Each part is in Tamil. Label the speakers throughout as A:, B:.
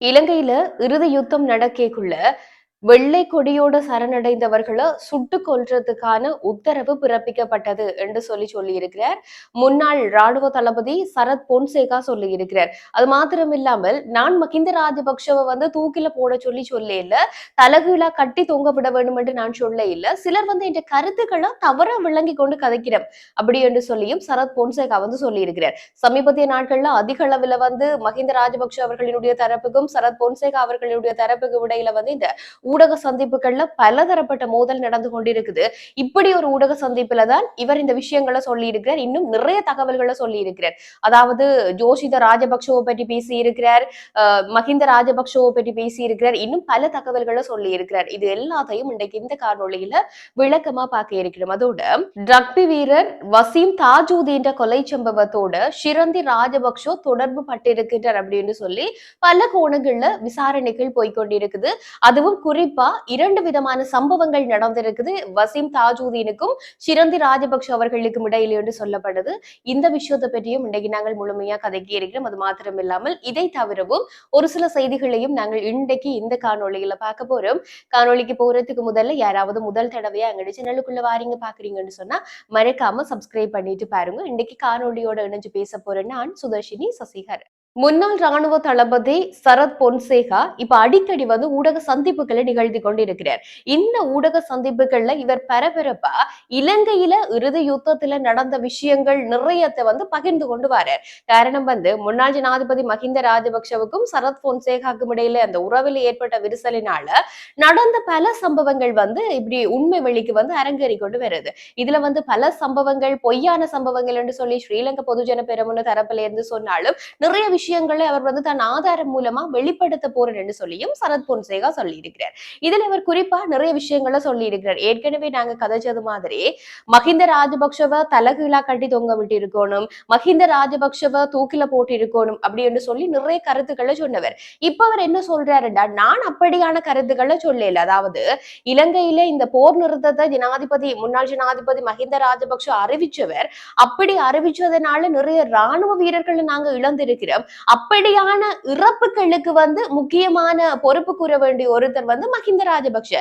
A: இலங்கையில இறுதி யுத்தம் நடக்கக்குள்ள வெள்ளை கொடியோட சரணடைந்தவர்களை சுட்டு கொல்றதுக்கான உத்தரவு பிறப்பிக்கப்பட்டது என்று சொல்லி சொல்லி இருக்கிறார் முன்னாள் ராணுவ தளபதி சரத் பொன்சேகா சொல்லி இருக்கிறார் அது மாத்திரம் இல்லாமல் நான் மகிந்த ராஜபக்ஷவை வந்து தூக்கில போட சொல்லி சொல்ல இல்ல தலகுலா கட்டி தொங்க விட வேண்டும் என்று நான் சொல்ல இல்ல. சிலர் வந்து இந்த கருத்துக்களை தவறா விளங்கி கொண்டு கதைக்கிறோம். அப்படி என்று சொல்லியும் சரத் பொன்சேகா வந்து சொல்லி இருக்கிறார் சமீபத்திய நாட்கள்ல அதிக அளவுல வந்து மகிந்த ராஜபக்ஷ அவர்களினுடைய தரப்புக்கும் சரத் பொன்சேகா அவர்களுடைய தரப்புக்கு இடையில வந்து இந்த ஊடக சந்திப்புகள்ல பலதரப்பட்ட மோதல் நடந்து கொண்டிருக்குது. இப்படி ஒரு ஊடக சந்திப்புல தான் இவர் இந்த விஷயங்களை சொல்லி இருக்கிறார் இன்னும் நிறைய தகவல்களை சொல்லி இருக்கிறார் அதாவது ஜோஷித ராஜபக்ஷவை பற்றி பேசி இருக்கிறார் மஹிந்த ராஜபக்ஷவை பற்றி பேசி இருக்கிறார் இன்னும் பல தகவல்களை சொல்லி இருக்கிறார் இது எல்லாத்தையும் இன்றைக்கு இந்த காணொலியில விளக்கமா பார்க்க இருக்கிறோம். அதோட ரக்பி வீரர் வசீம் தாஜூதீன்ற கொலை சம்பவத்தோட ஷிரந்தி ராஜபக்ஷோ தொடர்பு பட்டிருக்கின்றார் அப்படின்னு சொல்லி பல கோணங்கள்ல விசாரணைகள் போய்கொண்டிருக்குது அதுவும் குறிப்பா இரண்டு விதமான சம்பவங்கள் நடந்திருக்குது. வசீம் தாஜூதீனுக்கும் சிரந்தி ராஜபக்ஷ அவர்களுக்கும் இடையில என்று சொல்லப்படுது. இந்த விஷயத்தை பற்றியும் இன்றைக்கு நாங்கள் முழுமையா கதைக்கு இருக்கிறோம் அது மாத்திரம் இல்லாமல் இதை தவிரவும் ஒரு சில செய்திகளையும் நாங்கள் இன்றைக்கு இந்த காணொலியில பார்க்க போறோம். காணொலிக்கு போறதுக்கு முதல்ல யாராவது முதல் தடவையா எங்களுடைய சேனலுக்குள்ள வாரீங்க பாக்குறீங்கன்னு சொன்னா மறக்காம சப்ஸ்கிரைப் பண்ணிட்டு பாருங்க. இன்னைக்கு காணொலியோட இணைஞ்சு பேச போறேன் நான் சுதர்ஷினி சசிகர். முன்னாள் ராணுவ தளபதி சரத் பொன்சேகா இப்ப அடிக்கடி வந்து ஊடக சந்திப்புகளை நிகழ்த்தி கொண்டிருக்கிறார். இந்த ஊடக சந்திப்புகள்ல இவர் பரபரப்பா இலங்கையில இறுதி யுத்தத்துல நடந்த விஷயங்கள் நிறையத்தை வந்து பகிர்ந்து கொண்டு வரார். காரணம் வந்து முன்னாள் ஜனாதிபதி மஹிந்த ராஜபக்சவுக்கும் சரத் பொன்சேகாக்கும் இடையில அந்த உறவில் ஏற்பட்ட விரிசலினால நடந்த பல சம்பவங்கள் வந்து இப்படி உண்மை வெளிக்கு வந்து அரங்கேறி கொண்டு வருது. இதுல வந்து பல சம்பவங்கள் பொய்யான சம்பவங்கள் என்று சொல்லி ஸ்ரீலங்கா பொதுஜன பெருமுன தரப்புல இருந்து சொன்னாலும் நிறைய விஷயம் விஷயங்களை அவர் வந்து தன் ஆதாரம் மூலமா வெளிப்படுத்த போறேன் சொல்லியும் சரத் பொன்சேகா சொல்லி இருக்கிறார் இதுல இவர் குறிப்பா நிறைய விஷயங்களை சொல்லி இருக்கிறார் ஏற்கனவே நாங்க கதைச்சது மாதிரி மஹிந்த ராஜபக்ஷவ தலகுலா கட்டி தொங்க விட்டு இருக்கணும் மஹிந்த ராஜபக்ஷவ தூக்கில போட்டு இருக்கணும் அப்படின்னு சொல்லி நிறைய கருத்துக்களை சொன்னவர். இப்ப அவர் என்ன சொல்றாருடா நான் அப்படியான கருத்துக்களை சொல்லல. அதாவது இலங்கையில இந்த போர் நிறுத்தத்தை ஜனாதிபதி முன்னாள் ஜனாதிபதி மஹிந்த ராஜபக்ஷ அறிவிச்சவர். அப்படி அறிவிச்சதுனால நிறைய ராணுவ வீரர்களை நாங்க இழந்திருக்கிறோம். அப்படியான இறப்புகளுக்கு வந்து முக்கியமான பொறுப்பு கூற வேண்டிய ஒருத்தர் வந்து மஹிந்த ராஜபக்ஷ.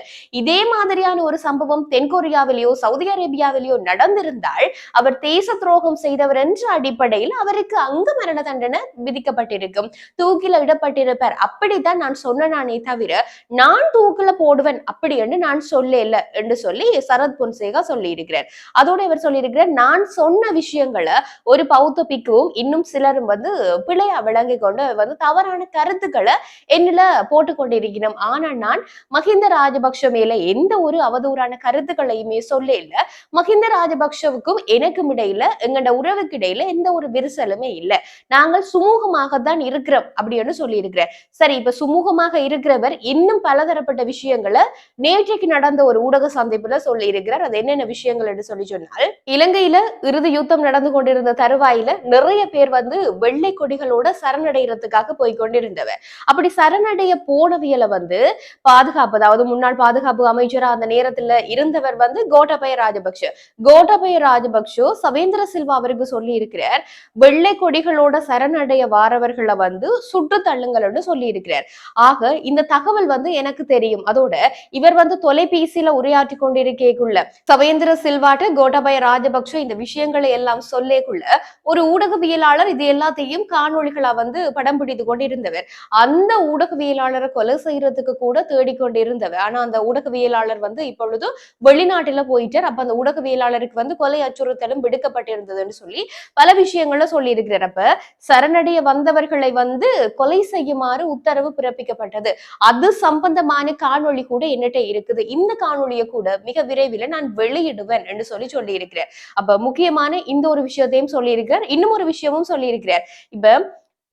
A: இதே மாதிரியான ஒரு சம்பவம் தென்கொரியாவிலேயோ சவுதி அரேபியாவிலேயோ நடந்திருந்தால் அவர் தேச துரோகம் செய்தவர் என்ற அடிப்படையில் அவருக்கு அங்கு மரண தண்டனை விதிக்கப்பட்டிருக்கும். தூக்கில இடப்பட்டிருப்பார். அப்படித்தான் நான் சொன்னனானே தவிர நான் தூக்கில போடுவேன் அப்படி என்று நான் சொல்லல என்று சொல்லி சரத் பொன்சேகா சொல்லி இருக்கிறார் அதோட இவர் சொல்லியிருக்கிறார் நான் சொன்ன விஷயங்களை ஒரு பௌத்த பிக்குவும் இன்னும் சிலரும் வந்து பிழையா விளங்கி கொண்டு வந்து தவறான கருத்துக்களை என்னில போட்டு கொண்டிருக்கிறோம் ஆனா நான் மஹிந்த ராஜபக்ஷ மேல எந்த ஒரு அவதூறான கருத்துக்களையுமே சொல்ல இல்ல மஹிந்த ராஜபக்ஷவுக்கும் எனக்கும் இடையில எங்கட உறவுக்கு இடையில எந்த ஒரு விரிசலுமே இல்லை. நாங்கள் சுமூகமாக தான் இருக்கிறோம் அப்படின்னு சொல்லி இருக்கிறேன் சரி இப்ப சுமூகமாக இருக்கிறவர் இன்னும் பலதரப்பட்ட விஷயங்களை நேற்றைக்கு நடந்த ஒரு ஊடக சந்திப்புல சொல்லி இருக்கிறார் அது என்னென்ன விஷயங்கள் என்று சொல்லி சொன்னால் இலங்கையில இறுதி யுத்தம் நடந்து கொண்டிருந்த தருவாயில நிறைய பேர் வந்து வெள்ளை கொடிகளோட சரணடைகிறதுக்காக போய் கொண்டிருந்தவர் அப்படி சரணடைய போனவியல வந்து பாதுகாப்பு அதாவது முன்னாள் பாதுகாப்பு அமைச்சரா அந்த நேரத்துல இருந்தவர் வந்து கோட்டபய ராஜபக்ஷ. கோட்டபய ராஜபக்ஷ சவேந்திர சில்வா அவருக்கு சொல்லி இருக்கிறார் வெள்ளை கொடிகளோட சரணடைய வாரவர்களை வந்து சுட்டு தள்ளுங்கள்னு சொல்லி இருக்கிறார் ஆக இந்த தகவல் வந்து எனக்கு தெரியும். அதோட இவர் வந்து தொலைபேசியில உரையாற்றி கொண்டிருக்கேக்குள்ள. சவேந்திர சில்வாட்டு கோட்டபய ராஜபக்ஷ இந்த விஷயங்களை எல்லாம் சொல்லேக்குள்ள ஒரு ஊடகவியலாளர் இது எல்லாத்தையும் காணொளிகளா வந்து படம் பிடித்து கொண்டிருந்தவர். அந்த ஊடகவியலாளரை கொலை செய்யறதுக்கு கூட தேடிக்கொண்டிருந்தவர் ஆனா அந்த ஊடகவியலாளர் வந்து இப்பொழுது வெளிநாட்டுல போயிட்டார். அப்ப அந்த ஊடகவியலாளருக்கு வந்து கொலை அச்சுறுத்தலும் விடுக்கப்பட்டிருந்ததுன்னு சொல்லி பல விஷயங்கள சொல்லி இருக்கிறப்ப சரணடைய வந்தவர்களை வந்து கொலை செய்யுமாறு உத்தரவு பிறப்பிக்கப்பட்டது. அது சம்பந்தமான காணொளி கூட என்னட்ட இருக்குது. இந்த காணொளியை கூட மிக விரைவில் நான் வெளியிடுவேன் என்று சொல்லி சொல்லி இருக்கிறேன் அப்ப முக்கியமான இந்த ஒரு விஷயத்தையும் சொல்லி இருக்கிறார் இன்னும் ஒரு விஷயமும் சொல்லி இருக்கிறார் இப்ப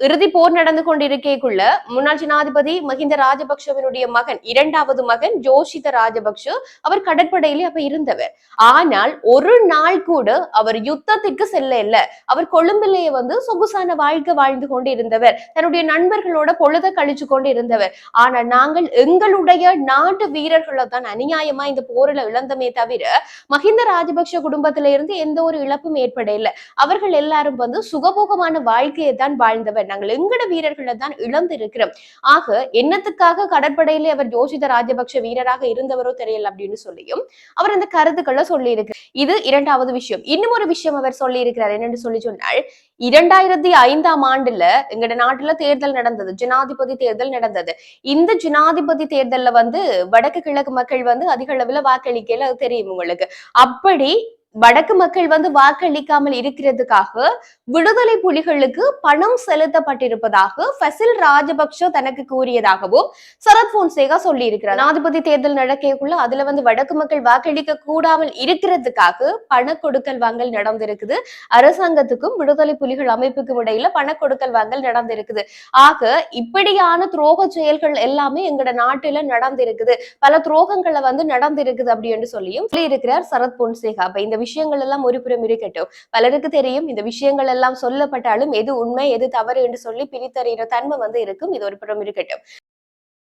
A: இறுதி போர் நடந்து கொண்டிருக்கேக்குள்ள முன்னாள் ஜனாதிபதி மஹிந்த ராஜபக்ஷவினுடைய மகன் இரண்டாவது மகன் ஜோஷித ராஜபக்ஷ அவர் கடற்படையிலே அப்ப இருந்தவர். ஆனால் ஒரு நாள் கூட அவர் யுத்தத்திற்கு செல்ல இல்ல. அவர் கொழும்பிலேயே வந்து சொகுசான வாழ்க்கை வாழ்ந்து கொண்டு இருந்தவர் தன்னுடைய நண்பர்களோட பொழுத கழிச்சு கொண்டு இருந்தவர் ஆனா நாங்கள் எங்களுடைய நாட்டு வீரர்களை தான் அநியாயமா இந்த போரில் இழந்தமே தவிர மஹிந்த ராஜபக்ஷ குடும்பத்தில இருந்து எந்த ஒரு இழப்பும் ஏற்பட இல்லை அவர்கள் எல்லாரும் வந்து சுகபோகமான வாழ்க்கையை தான் வாழ்ந்தவர். நாங்கள் எங்கட வீரர்களை தான் இழந்திருக்கிறோம். ஆக என்னத்துக்காக கடற்படையிலே அவர் யோசித ராஜபக்ஷ வீரராக இருந்தவரோ தெரியல அப்படின்னு சொல்லியும் அவர் அந்த கருத்துக்களை சொல்லி இருக்கிறார் இது இரண்டாவது விஷயம். இன்னும் ஒரு விஷயம் அவர் சொல்லி இருக்கிறார் என்னன்னு சொல்லி சொன்னால் இரண்டாயிரத்தி ஐந்தாம் ஆண்டுல எங்கட நாட்டுல தேர்தல் நடந்தது. ஜனாதிபதி தேர்தல் நடந்தது. இந்த ஜனாதிபதி தேர்தல்ல வந்து வடக்கு கிழக்கு மக்கள் வந்து அதிக அளவுல வாக்களிக்கல அது தெரியும் உங்களுக்கு. அப்படி வடக்கு மக்கள் வந்து வாக்களிக்காமல் இருக்கிறதுக்காக விடுதலை புலிகளுக்கு பணம் செலுத்தப்பட்டிருப்பதாக ஃபசில் ராஜபக்ஷ தனக்கு கூறியதாகவும் சரத் போன்சேகா சொல்லி இருக்கிறார் ஜனாதிபதி தேர்தல் நடக்கக்குள்ள அதுல வந்து வடக்கு மக்கள் வாக்களிக்க கூடாமல் இருக்கிறதுக்காக பண கொடுக்கல் வாங்கல் நடந்திருக்குது. அரசாங்கத்துக்கும் விடுதலை புலிகள் அமைப்புக்கும் இடையில பண கொடுக்கல் வாங்கல் நடந்திருக்குது. ஆக இப்படியான துரோக செயல்கள் எல்லாமே எங்கட நாட்டுல நடந்திருக்குது. பல துரோகங்களை வந்து நடந்திருக்குது அப்படின்னு சொல்லியும் சொல்லி இருக்கிறார் சரத் பொன்சேகா. இந்த விஷயங்கள் எல்லாம் ஒரு புறம் இருக்கட்டும். பலருக்கு தெரியும் இந்த விஷயங்கள் எல்லாம் சொல்லப்பட்டாலும் எது உண்மை எது தவறு என்று சொல்லி பிரித்தறிகிற தன்மை வந்து இருக்கும். இது ஒரு புறம் இருக்கட்டும்.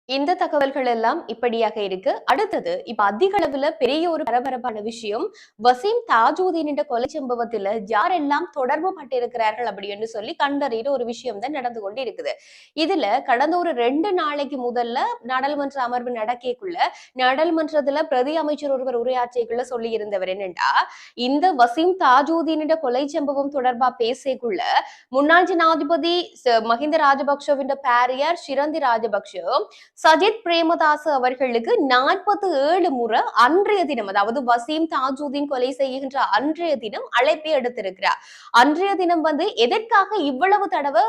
A: இந்த தகவல்கள் எல்லாம் இப்படியாக இருக்கு. அடுத்தது இப்ப அதிக அளவுல பெரிய ஒரு பரபரப்பான விஷயம் வசீம் தாஜூதீன் என்ற கொலை சம்பவத்துல யாரெல்லாம் தொடர்பு பட்டிருக்கிறார்கள் அப்படின்னு சொல்லி கண்டறியிற ஒரு விஷயம் தான் நடந்து கொண்டு இருக்குது இதுல கடந்த ஒரு ரெண்டு நாளைக்கு முதல்ல நாடாளுமன்ற அமர்வு நடக்கக்குள்ள நாடாளுமன்றத்துல பிரதி அமைச்சர் ஒருவர் உரையாற்றியக்குள்ள சொல்லி இருந்தவர் என்னண்டா இந்த வசீம் தாஜூதீன் என்ற கொலை சம்பவம் தொடர்பா பேசக்குள்ள முன்னாள் ஜனாதிபதி மஹிந்த ராஜபக்சவின் பேரியார் சிரந்தி ராஜபக்ஷ சஜித் பிரேமதாஸ் அவர்களுக்கு நாற்பத்தி ஏழு முறை அன்றைய தினம் அதாவது வசீம் தாஜுதீன் கொலை செய்கின்ற அன்றைய தினம் அழைப்பை எடுத்திருக்கிறார். அன்றைய தினம் வந்து எதற்காக இவ்வளவு தடவை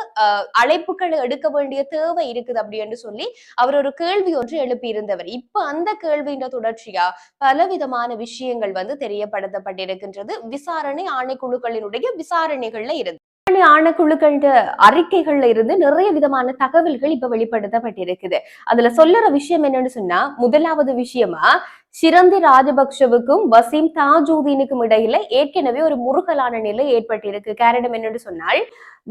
A: அழைப்புகளை எடுக்க வேண்டிய தேவை இருக்குது அப்படின்னு சொல்லி அவர் ஒரு கேள்வி ஒன்று எழுப்பி இருந்தவர் இப்ப அந்த கேள்வியின் தொடர்ச்சியா பலவிதமான விஷயங்கள் வந்து தெரியப்படுத்தப்பட்டிருக்கின்றது. விசாரணை ஆணைக்குழுக்களினுடைய விசாரணைகள்ல இருந்து ஆணைக்குழுக்கள் அறிக்கைகள்ல இருந்து நிறைய விதமான தகவல்கள் இப்ப வெளிப்படுத்தப்பட்டிருக்குது. அதுல சொல்லுற விஷயம் என்னன்னு சொன்னா முதலாவது விஷயமா சிரந்தி ராஜபக்சவுக்கும் வசீம் தாஜூதீனுக்கும் இடையில ஏற்கனவே ஒரு முருகலான நிலை ஏற்பட்டிருக்கு. காரணம் என்னன்னு சொன்னால்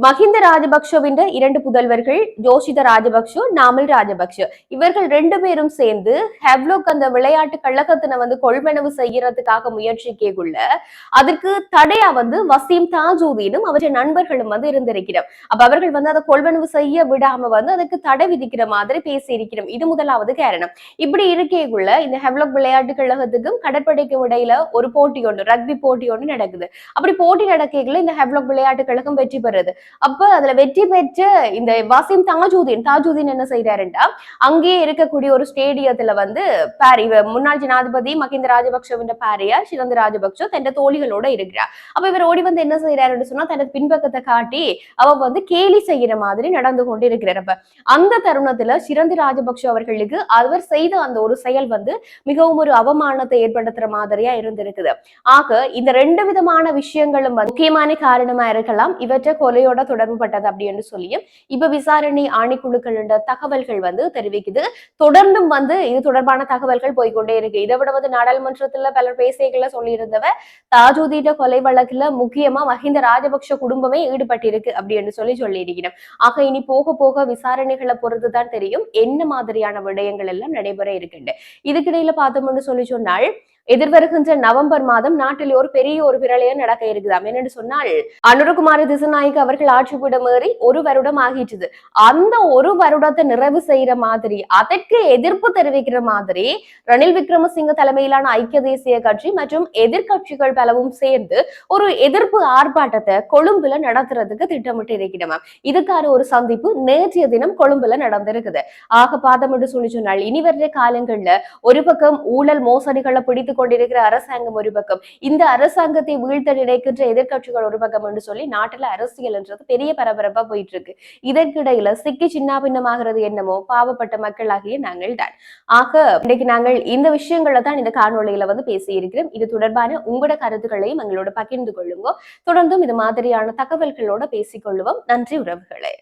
A: மஹிந்த ராஜபக்ஷவின் இரண்டு புதல்வர்கள் ஜோஷித ராஜபக்ஷ நாமல் ராஜபக்ஷ. இவர்கள் ரெண்டு பேரும் சேர்ந்து ஹெவ்லோக் அந்த விளையாட்டு கழகத்தின வந்து கொள்வனவு செய்யறதுக்காக முயற்சிக்கக்குள்ள அதற்கு தடையா வந்து வசீம் தாஜூதீனும் அவருடைய நண்பர்களும் வந்து இருந்திருக்கிறோம். அப்ப அவர்கள் வந்து அதை கொள்வனவு செய்ய விடாம வந்து அதுக்கு தடை விதிக்கிற மாதிரி பேசி இருக்கிறோம் இது முதலாவது காரணம். இப்படி இருக்கேக்குள்ள இந்த ஹெவ்லோக் விளையாட்டு விளையாட்டு கழகத்துக்கும் கடற்படைக்கும் இடையில ஒரு போட்டி ஒன்று ரக்பி போட்டி ஒன்று நடக்குது. அப்படி போட்டி நடக்கைகளை இந்த ஹெவ்லாக் விளையாட்டு கழகம் வெற்றி பெறுது. அப்ப அதுல வெற்றி பெற்று இந்த வாசிம் தாஜூதீன் தாஜூதீன் என்ன செய்யறாருண்டா அங்கேயே இருக்கக்கூடிய ஒரு ஸ்டேடியத்துல வந்து பாரி முன்னாள் ஜனாதிபதி மகிந்த ராஜபக்சவின் பாரியா சிறந்த ராஜபக்ச தன் தோழிகளோட இருக்கிறார் அப்ப இவர் ஓடி வந்து என்ன செய்யறாருன்னு சொன்னா தனது பின்பக்கத்தை காட்டி அவ வந்து கேலி செய்யற மாதிரி நடந்து கொண்டு இருக்கிறார் அப்ப அந்த தருணத்துல சிறந்தி ராஜபக்ஷ அவர்களுக்கு அவர் செய்த அந்த ஒரு செயல் வந்து மிகவும் ஒரு அவமானத்தை ஏற்படுத்துற மாதிரியா இருந்திருக்குது. ஆக இந்த ரெண்டு விதமான விஷயங்களும் முக்கியமான காரணமா இருக்கலாம். இவற்றை கொலையோட தொடர்பு பட்டது அப்படின்னு சொல்லியும் இப்ப விசாரணை ஆணைக்குழுக்கள் தகவல்கள் வந்து தெரிவிக்குது. தொடர்ந்தும் வந்து இது தொடர்பான தகவல்கள் போய்கொண்டே இருக்கு. இதை விட வந்து நாடாளுமன்றத்துல பலர் பேசியங்கள சொல்லியிருந்தவ தாஜூதீன கொலை வழக்குல முக்கியமா மஹிந்த ராஜபக்ஷ குடும்பமே ஈடுபட்டிருக்கு அப்படின்னு சொல்லி சொல்லி இருக்கிறோம் ஆக இனி போக போக விசாரணைகளை பொறுத்துதான் தெரியும். என்ன மாதிரியான விடயங்கள் எல்லாம் நடைபெற இருக்குண்டு இதுக்கிடையில பார்த்தோம்னா சொல்லி சொன்னால் எதிர்வருகின்ற நவம்பர் மாதம் நாட்டில் ஒரு பெரிய ஒரு பிரளயம் நடக்க இருக்குதாம். என்னன்னு சொன்னால் அனுரகுமார திசநாயக் அவர்கள் ஆட்சி ஏறி ஒரு வருடம் ஆகிட்டது அந்த ஒரு வருடத்தை நிறைவு செய்யற மாதிரி அதற்கு எதிர்ப்பு தெரிவிக்கிற மாதிரி ரணில் விக்ரமசிங்க தலைமையிலான ஐக்கிய தேசிய கட்சி மற்றும் எதிர்கட்சிகள் பலவும் சேர்ந்து ஒரு எதிர்ப்பு ஆர்ப்பாட்டத்தை கொழும்புல நடத்துறதுக்கு திட்டமிட்டு இருக்கிறோம் இதுக்கான ஒரு சந்திப்பு நேற்றைய தினம் கொழும்புல நடந்திருக்குது. ஆக பாதம் என்று சொல்லி சொன்னால் இனி வர்ற காலங்கள்ல ஒரு பக்கம் ஊழல் மோசடிகளை பிடித்து கொண்டிருக்கிற அரசாங்கம் ஒரு பக்கம். இந்த அரசாங்கத்தை வீழ்த்த நினைக்கின்ற எதிர்கட்சிகள் ஒரு பக்கம் என்று சொல்லி நாட்டுல அரசியல் என்றது பெரிய பரபரப்பா போயிட்டு இருக்கு இதற்கிடையில சிக்கி சின்னாபின்னமாகிறது என்னமோ பாவப்பட்ட மக்களாகிய நாங்கள் தான். ஆக இன்னைக்கு நாங்கள் இந்த விஷயங்களை தான் இந்த காணொலியில வந்து பேசி இருக்கிறோம் இது தொடர்பான உங்களோட கருத்துக்களையும் எங்களோட பகிர்ந்து கொள்ளுங்க. தொடர்ந்தும் இது மாதிரியான தகவல்களோட பேசிக்கொள்ளுவோம். நன்றி உறவுகளே.